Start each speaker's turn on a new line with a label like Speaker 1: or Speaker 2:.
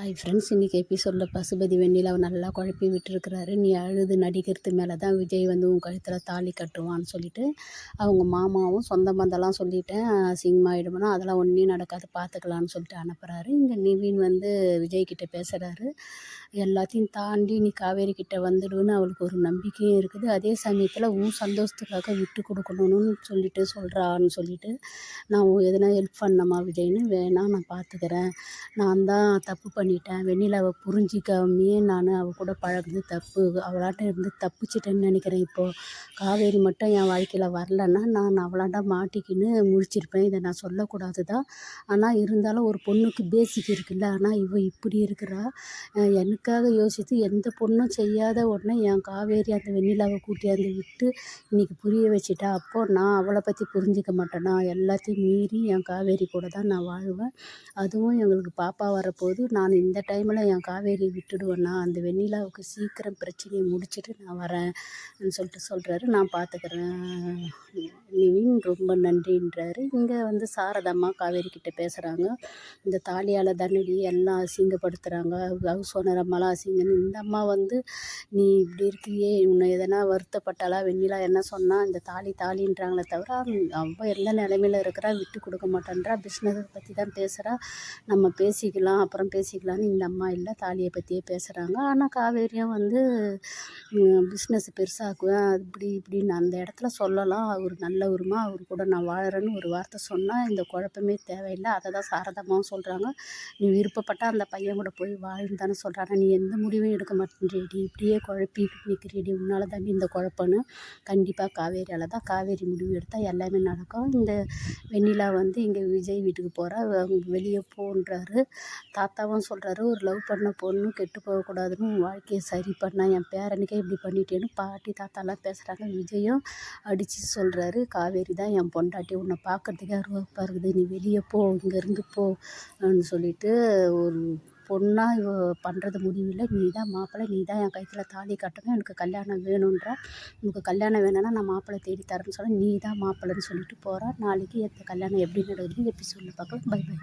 Speaker 1: Hi friends இன்றைக்கி எபிசோடில் பசுபதி வெண்ணிலாவை நல்லா குழப்பி விட்டுருக்கிறாரு. நீ அழுது நடிக்கிறது மேலே தான் விஜய் வந்து உன் கழுத்தில் தாலி கட்டுவான்னு சொல்லிட்டு அவங்க மாமாவும் சொந்த பந்தம்லாம் சொல்லிட்டேன். அசிங்கமாகிடுமோனா அதெல்லாம் ஒன்றையும் நடக்காது பார்த்துக்கலான்னு சொல்லிட்டு அனுப்புகிறாரு இங்கே நிவின் வந்து விஜய்கிட்ட பேசுகிறாரு எல்லாத்தையும் தாண்டி நீ காவேரி கிட்டே வந்துடுன்னு அவளுக்கு ஒரு நம்பிக்கையும் இருக்குது. அதே சமயத்தில் உன் சந்தோஷத்துக்காக விட்டு கொடுக்கணும்னு சொல்லிட்டு சொல்கிறான்னு சொல்லிட்டு நான் உன் எதனா ஹெல்ப் பண்ணமா விஜய்னு? வேணாம் நான் பார்த்துக்கிறேன் நான் தான் தப்பு பண்ணி பண்ணிட்டேன். வெண்ணிலாவை புரிஞ்சிக்காமையே நான். அவள் கூட பழகினது தப்பு. அவளாட்ட இருந்து தப்பிச்சிட்டேன்னு நினைக்கிறேன் இப்போது காவேரி மட்டும் என் வாழ்க்கையில் வரலன்னா நான் அவளாண்ட மாட்டிக்கின்னு முழிச்சிருப்பேன். இதை நான் சொல்லக்கூடாது தான் ஆனால் இருந்தாலும் ஒரு பொண்ணுக்கு பேசிக் இருக்குல்ல. ஆனால் இவள் இப்படி இருக்கிறா. எனக்காக யோசித்து எந்த பொண்ணும் செய்யாத உடனே என் காவேரி அந்த வெண்ணிலாவை கூட்டியாந்து விட்டு இன்றைக்கி புரிய வச்சிட்டா. அப்போது நான் அவளை பற்றி புரிஞ்சிக்க மாட்டேனா? எல்லாத்தையும் மீறி என் காவேரி கூட தான் நான் வாழ்வேன். அதுவும் எங்களுக்கு பாப்பா வரப்போது நான் இந்த டைமில் என் காவேரி விட்டுடுவேண்ணா அந்த வெண்ணிலாவுக்கு சீக்கிரம் பிரச்சனையை முடிச்சுட்டு நான் வரேன்னு சொல்லிட்டு சொல்கிறாரு நான் பார்த்துக்கிறேன் நிவின் ரொம்ப நன்றின்றாரு. இங்கே வந்து சாரதாம்மா காவேரிக்கிட்ட பேசுகிறாங்க இந்த தாலியால் தண்ணடி எல்லாம் அசிங்கப்படுத்துகிறாங்க ஹவுஸ் ஓனர் அம்மாலாம் அசிங்கன்னு. இந்த அம்மா வந்து நீ இப்படி இருக்கியே உன்னை எதனா வருத்தப்பட்டாலா வெண்ணிலா என்ன சொன்னால் இந்த தாலி தாலின்றாங்களே தவிர அவள் எந்த நிலைமையில் இருக்கிறா? விட்டு கொடுக்க மாட்டேன்றா. பிஸ்னஸை பற்றி தான் பேசுகிறா நம்ம பேசிக்கலாம். அப்புறம் பேசிக்கலான்னு இந்த அம்மா இல்லை தாலியை பற்றியே பேசுகிறாங்க ஆனால் காவேரியும் வந்து பிஸ்னஸ் பெருசாக்குவேன் அது இப்படி இப்படின்னு அந்த இடத்துல சொல்லலாம். அவர் நல்லவருமா அவர் கூட நான் வாழறேன்னு ஒரு வார்த்தை சொன்னால் இந்த குழப்பமே தேவையில்லை. அதை தான் சாரதமாகவும் சொல்கிறாங்க நீ விருப்பப்பட்டால் அந்த பையன் கூட போய் வாழ்ந்து தானே சொல்கிறாங்க நீ எந்த முடிவும் எடுக்க மாட்டேன்றேடி இப்படியே குழப்பி நிற்கிறேடி உன்னால் தாண்டி இந்த குழப்பம்னு கண்டிப்பாக காவேரியால் தான் காவேரி முடிவு எடுத்தால் எல்லாமே நடக்கும். இந்த வெண்ணிலா வந்து இங்கே விஜய் வீட்டுக்கு போகிறா வெளியே போன்றாரு. தாத்தாவும் சொல்கிறாரு ஒரு லவ் பண்ண பொண்ணு கெட்டு போகக்கூடாதுன்னு உன் வாழ்க்கையை சரி பண்ண என் பேரனுக்கே இப்படி பண்ணிட்டேன்னு பாட்டி தாத்தாலாம் பேசுகிறாங்க விஜயும் அடித்து சொல்கிறாரு காவேரி தான் என் பொண்டாட்டி உன்னை பார்க்கறதுக்கே அருவப்பாக இருக்குது. நீ வெளியே போ இங்கேருந்து போன்னு சொல்லிட்டு ஒரு பொண்ணாக இவ பண்ணுறது முடியல நீ தான் மாப்பிள்ளை நீ தான் என் கைத்தில் தாலி கட்டணும். எனக்கு கல்யாணம் வேணுன்றா. உனக்கு கல்யாணம் வேணும்னா நான் மாப்பிள்ளை தேடி தரேன்னு சொன்னால் நீ தான் மாப்பிள்ளைன்னு சொல்லிட்டு போகிறா நாளைக்கு எத்த கல்யாணம் எப்படி நடக்குதுன்னு எபிசோடில் பார்க்கலாம். Bye bye.